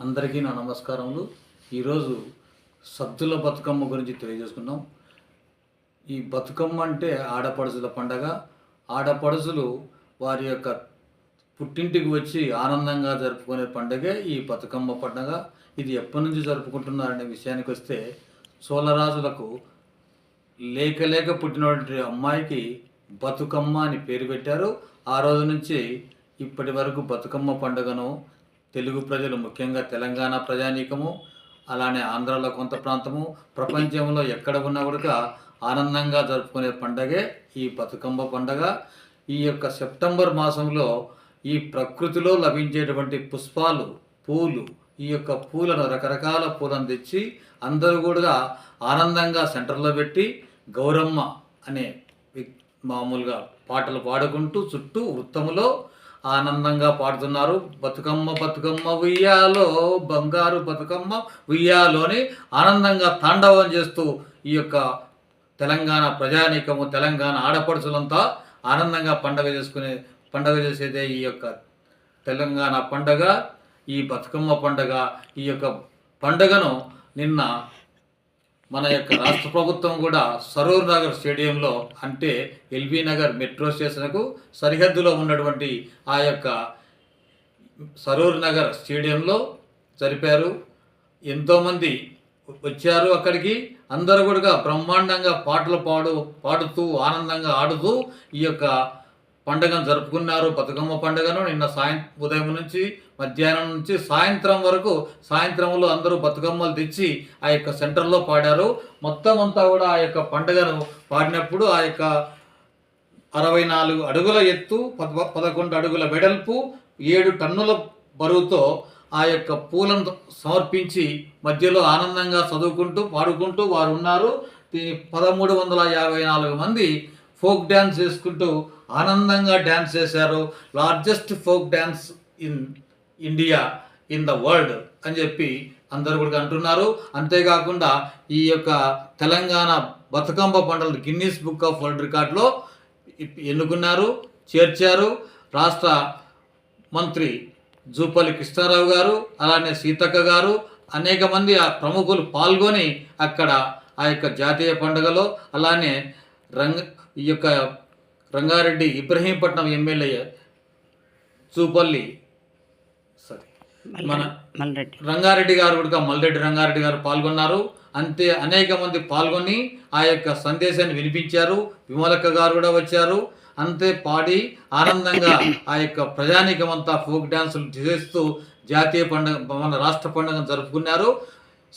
అందరికీ నా నమస్కారములు. ఈరోజు సద్దుల బతుకమ్మ గురించి తెలియజేసుకున్నాం ఈ బతుకమ్మ అంటే ఆడపడుచుల పండగ. ఆడపడుచులు వారి యొక్క పుట్టింటికి వచ్చి ఆనందంగా జరుపుకునే పండగే ఈ బతుకమ్మ పండగ. ఇది ఎప్పటి నుంచి జరుపుకుంటున్నారనే విషయానికి వస్తే చోళరాజులకు లేక లేక పుట్టినటువంటి అమ్మాయికి బతుకమ్మ అని పేరు పెట్టారు. ఆ రోజు నుంచి ఇప్పటి వరకు బతుకమ్మ పండుగను తెలుగు ప్రజలు ముఖ్యంగా తెలంగాణ ప్రజానీకము అలానే ఆంధ్రాలో కొంత ప్రాంతము ప్రపంచంలో ఎక్కడ ఉన్నా కూడా ఆనందంగా జరుపుకునే పండగే ఈ బతుకమ్మ పండగ. ఈ యొక్క సెప్టెంబర్ మాసంలో ఈ ప్రకృతిలో లభించేటువంటి పుష్పాలు పూలు ఈ యొక్క పూలను రకరకాల పూలను తెచ్చి అందరూ కూడా ఆనందంగా సెంటర్లో పెట్టి గౌరమ్మ అనే మామూలుగా పాటలు పాడుకుంటూ చుట్టూ వృత్తములో ఆనందంగా పాడుతున్నారు. బతుకమ్మ బతుకమ్మ ఉయ్యాలో బంగారు బతుకమ్మ ఉయ్యాలో అని ఆనందంగా తాండవం చేస్తూ ఈ యొక్క తెలంగాణ ప్రజానీకము తెలంగాణ ఆడపడుచులంతా ఆనందంగా పండగ చేసుకునే పండగ చేసేదే ఈ యొక్క తెలంగాణ పండగ. ఈ బతుకమ్మ పండగ ఈ యొక్క పండగను నిన్న మన యొక్క రాష్ట్ర ప్రభుత్వం కూడా సరూర్ నగర్ స్టేడియంలో అంటే ఎల్బీ నగర్ మెట్రో స్టేషన్కు సరిహద్దులో ఉన్నటువంటి ఆ యొక్క సరూర్ నగర్ స్టేడియంలో జరిపారు. ఎంతోమంది వచ్చారు అక్కడికి. అందరూ కూడా బ్రహ్మాండంగా పాటలు పాడు పాడుతూ ఆనందంగా ఆడుతూ ఈ యొక్క పండుగను జరుపుకున్నారు. బతుకమ్మ పండుగను నిన్న సాయం ఉదయం నుంచి మధ్యాహ్నం నుంచి సాయంత్రం వరకు సాయంత్రంలో అందరూ బతుకమ్మలు తెచ్చి ఆ యొక్క సెంటర్లో పాడారు. మొత్తం అంతా కూడా ఆ యొక్క పండుగను పాడినప్పుడు ఆ యొక్క అరవై నాలుగు అడుగుల ఎత్తు పద పదకొండు అడుగుల వెడల్పు ఏడు టన్నుల బరువుతో ఆ యొక్క పూలను సమర్పించి మధ్యలో ఆనందంగా చదువుకుంటూ పాడుకుంటూ వారు ఉన్నారు. పదమూడు వందల యాభై నాలుగు మంది ఫోక్ డ్యాన్స్ చేసుకుంటూ ఆనందంగా డ్యాన్స్ చేశారు. Largest folk dance in India in the world అని చెప్పి అందరూ కూడా అంటున్నారు. అంతేకాకుండా ఈ యొక్క తెలంగాణ బతుకమ్మ పండుగలు గిన్నీస్ బుక్ ఆఫ్ వరల్డ్ రికార్డులో ఎన్నుకున్నారు చేర్చారు. రాష్ట్ర మంత్రి జూపల్లి కృష్ణారావు గారు అలానే సీతక్క గారు అనేక మంది ఆ ప్రముఖులు పాల్గొని అక్కడ ఆ యొక్క జాతీయ పండుగలో అలానే రంగ ఈ యొక్క రంగారెడ్డి ఇబ్రహీంపట్నం ఎమ్మెల్యే జూపల్లి సరే. మన రంగారెడ్డి గారు కూడా మల్రెడ్డి రంగారెడ్డి గారు పాల్గొన్నారు. అంతే అనేక మంది పాల్గొని ఆ యొక్క సందేశాన్ని వినిపించారు. విమలక్క గారు కూడా వచ్చారు. అంతే పాడి ఆనందంగా ఆ యొక్క ప్రజానీకమంతా ఫోక్ డ్యాన్సులు చేస్తూ జాతీయ పండుగ మన రాష్ట్ర పండుగను జరుపుకున్నారు.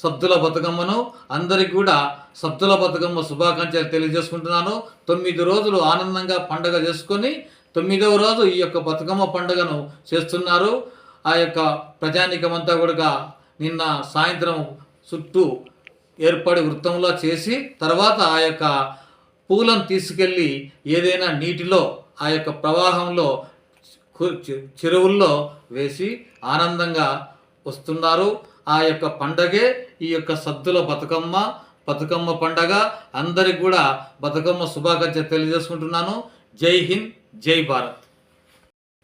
సబ్దుల బతుకమ్మను అందరికీ కూడా సబ్దుల బతుకమ్మ శుభాకాంక్షలు తెలియజేసుకుంటున్నాను. తొమ్మిది రోజులు ఆనందంగా పండుగ చేసుకొని తొమ్మిదవ రోజు ఈ యొక్క బతుకమ్మ పండుగను చేస్తున్నారు. ఆ యొక్క ప్రజానీకమంతా కూడా నిన్న సాయంత్రం చుట్టూ ఏర్పడి వృత్తంలో చేసి తర్వాత ఆ యొక్క పూలను తీసుకెళ్ళి ఏదైనా నీటిలో ఆ యొక్క ప్రవాహంలో చె- చెరువుల్లో వేసి ఆనందంగా వస్తున్నారు. ఆ యొక్క పండగే ఈ యొక్క సద్దుల బతుకమ్మ బతుకమ్మ పండగ అందరికి కూడా బతుకమ్మ శుభాకాంక్ష తెలియజేసుకుంటున్నాను. జై హింద్ జై భారత్.